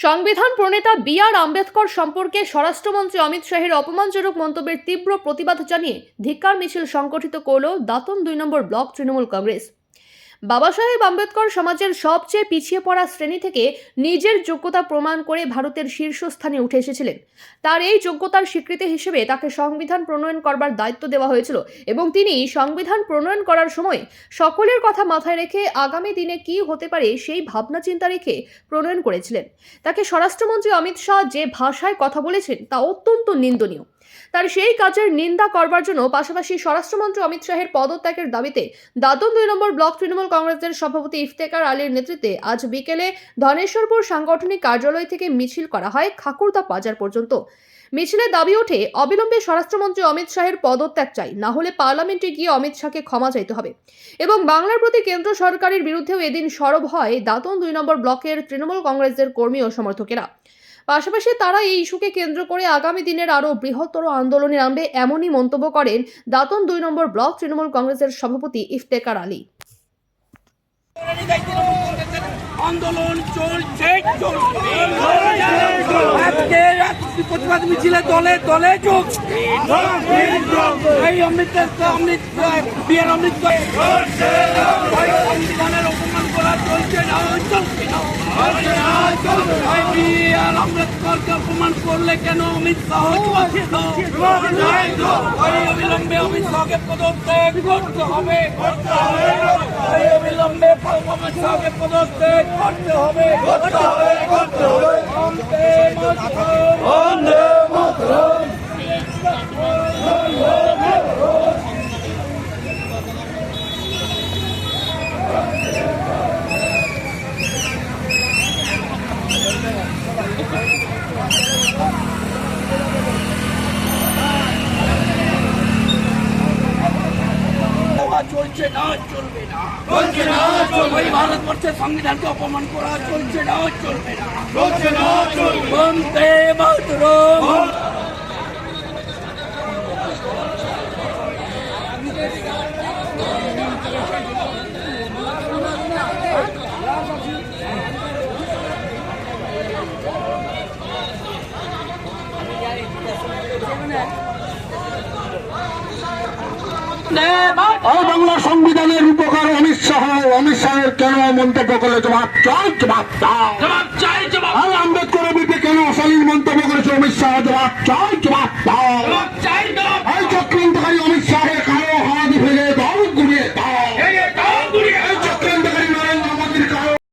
সংবিধান প্রণেতা বি আর আম্বেদকর সম্পর্কে স্বরাষ্ট্রমন্ত্রী অমিত শাহের অপমানজনক মন্তব্যের তীব্র প্রতিবাদ জানিয়ে ধিক্কার মিছিল সংগঠিত করল দাতন দুই নম্বর ব্লক তৃণমূল কংগ্রেস। বাবা সাহেব আম্বেদকর সমাজের সবচেয়ে পিছিয়ে পড়া শ্রেণি থেকে নিজের যোগ্যতা প্রমাণ করে ভারতের শীর্ষস্থানে উঠে এসেছিলেন। তার এই যোগ্যতার স্বীকৃতি হিসেবে তাকে সংবিধান প্রণয়ন করবার দায়িত্ব দেওয়া হয়েছিল এবং তিনি সংবিধান প্রণয়ন করার সময় সকলের কথা মাথায় রেখে আগামী দিনে কি হতে পারে সেই ভাবনা চিন্তা রেখে প্রণয়ন করেছিলেন। তাকে স্বরাষ্ট্রমন্ত্রী অমিত শাহ যে ভাষায় কথা বলেছেন তা অত্যন্ত নিন্দনীয়। তার সেই কাজের নিন্দা করবার জন্য পাশাপাশি স্বরাষ্ট্রমন্ত্রী অমিত শাহের পদত্যাগের দাবিতে দাদন দুই নম্বর ব্লক তৃণমূল কংগ্রেসের সভাপতি ইফতেকার আলীর নেতৃত্বে আজ বিকেলে ধনেশ্বরপুর সাংগঠনিক কার্যালয় থেকে মিছিল করা হয় খাকুরদা বাজার পর্যন্ত। মিছিলে দাবি ওঠে, অবিলম্বে স্বরাষ্ট্রমন্ত্রী অমিত শাহের পদত্যাগ চাই, না হলে পার্লামেন্টে গিয়ে অমিত শাহকে ক্ষমা চাইতে হবে। এবং বাংলার প্রতি কেন্দ্র সরকারের বিরুদ্ধেও এদিন সরব হয় দাতন দুই নম্বর ব্লকের তৃণমূল কংগ্রেসের কর্মী ও সমর্থকেরা। পাশাপাশি তারা এই ইস্যুকে কেন্দ্র করে আগামী দিনের আরও বৃহত্তর আন্দোলনে নামবে এমনই মন্তব্য করেন দাতন দুই নম্বর ব্লক তৃণমূল কংগ্রেসের সভাপতি ইফতেকার আলী। আন্দোলন চলছে আজকে প্রতিবাদ মিছিলে দলে দলে যোগ। এই অমৃত অমৃত বিয়ের অমৃত সংবিধানের অপমান করা চলছে না চলছে আম্বেদকরকে অপমান করলে কেন অমিত শাহ চলছে না এই অবিলম্বে অমিত শাহকে পদত্যাগ করতে হবে। অবিলম্বে অমিত শাহকে পদত্যাগ করতে হবে। করতে হবে করতে হবে বন্দে মাতরম চলছে না চলবে না। চলছে না চলবে ভারতবর্ষের সংবিধানকে অপমান করা চলছে না চলবে না। চলছে না চলবে বন্দে মাতরম। আর বাংলা সংবিধানের উপকার অমিত শাহ অমিত শাহের কেন মন্তব্য করলে জবাব চাই জবাব দাও জবাব চাই জবাব আর আম্বেদকরের বিরুদ্ধে কেন অশালীন মন্তব্য করেছে অমিত শাহ? জবাব চাই জবাব দাও